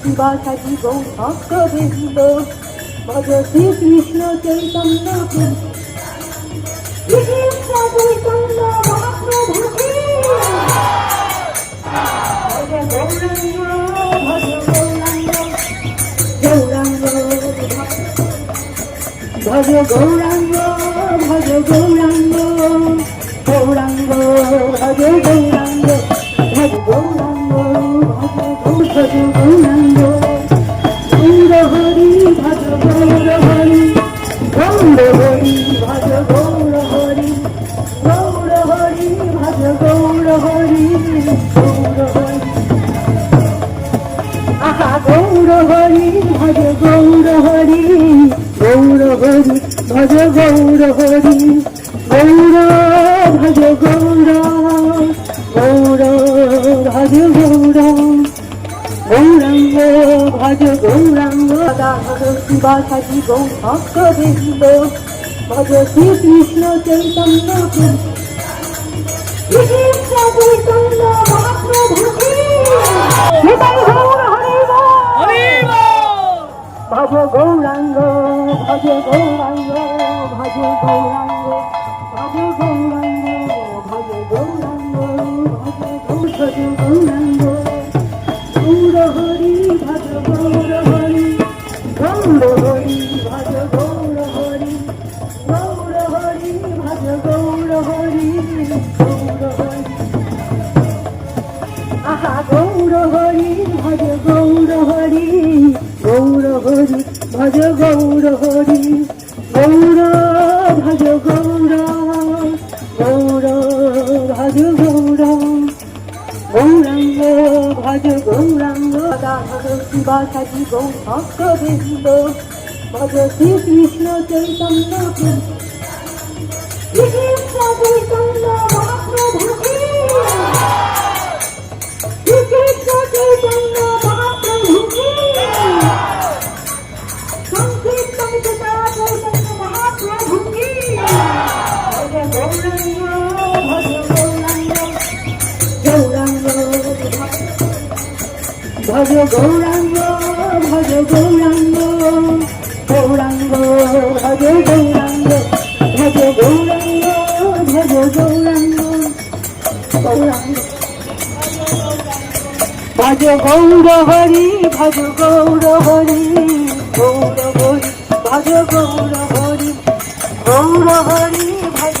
শিবাসাজি গৌ ভক্তবৃন্দ ভজ শ্রী কৃষ্ণ চৈতন্য। শ্রীকৃষ্ণ চৈতন্য মহাপ্রভুকে ভজ গৌরাঙ্গ ভজ গৌরাঙ্গ গৌরাঙ্গ ভজ গৌর হরি গৌর হরি ভজ গৌর হরি গৌর হরি। আহা, গৌর হরি ভজ গৌর হরি গৌর হরি ভজ গৌর হরি। গৌর ভজ গৌর গৌর ভজ গৌর। গৌরাঙ্গ ভজ গৌরাঙ্গ দামোদ শিবাসাজি গৌ ভক্তবৃন্দ ভজ চৈতন্য প্রভু। শ্রীকৃষ্ণ চৈতন্য গৌর হরি বল। ভজ গৌরাঙ্গ ভজ গৌরাঙ্গ ভজ গৌরাঙ্গ ভজ গৌর হরি ভজ গৌর হরি গৌর হরি ভজ গৌর হরি গৌর ভজ গৌর গৌর ভজ গৌর, গৌরাঙ্গ ভজ গৌরাঙ্গ দামোদ শিবাসাজি গৌ ভক্তবৃন্দ, ভজ শ্রীকৃষ্ণ চৈতন্য প্রভু। শ্রীকৃষ্ণ চৈতন্য ভজ গৌরাঙ্গ ভজ গৌরাঙ্গ গৌরাঙ্গ, ভজ গৌরাঙ্গ ভজ গৌরাঙ্গ ভজ গৌরাঙ্গ গৌরাঙ্গ। ভজ গৌর হরি, ভজ গৌর হরি গৌর হরি, ভজ গৌর হরি গৌর হরি, ভজ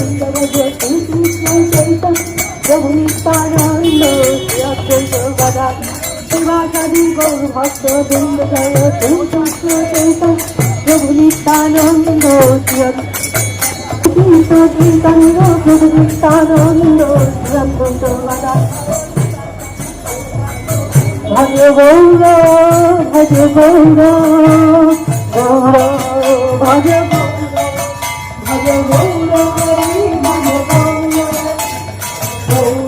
শিবাকাদি গৌর ভক্ত বৃন্দ জয় শ্রীকৃষ্ণ চৈত প্রভু নিত্যানন্দ শ্রীত কীর্তন প্রভু নিত্যানন্দ শ্রীকুন্ত ভজ গৌর ভজ গৌর গৌর ভজ ভজ গৌর ভজ গৌর।